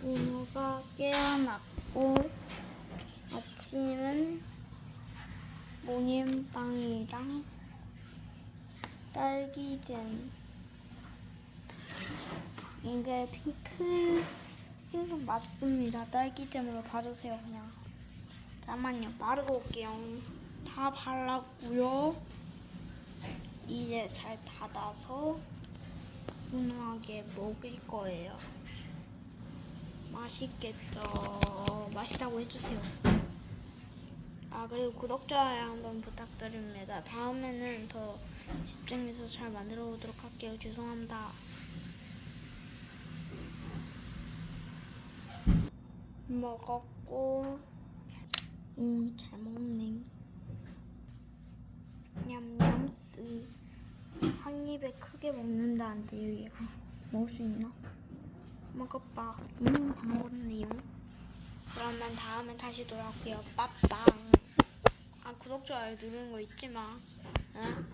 문어가 깨어났고 아침은 모님빵이랑 딸기잼. 이게 핑크 핑크 맞습니다. 딸기잼으로 봐주세요 그냥. 잠깐만요 바르고 올게요. 다 발랐고요. 이제 잘 닫아서 훈훈하게 먹을 거예요 맛있겠죠. 맛있다고 해주세요. 아 그리고 구독 좋아요 한번 부탁드립니다. 다음에는 더 집중해서 잘 만들어 보도록 할게요. 죄송합니다. 먹었고. 음 잘 먹네. 냠냠스. 한 입에 크게 먹는다는데요 얘가. 먹을 수 있나? 먹어봐 음 다 먹었네요. 그러면 다음에 다시 돌아올게요. 빠빵. 아 구독 좋아요 누르는 거 잊지 마. 응?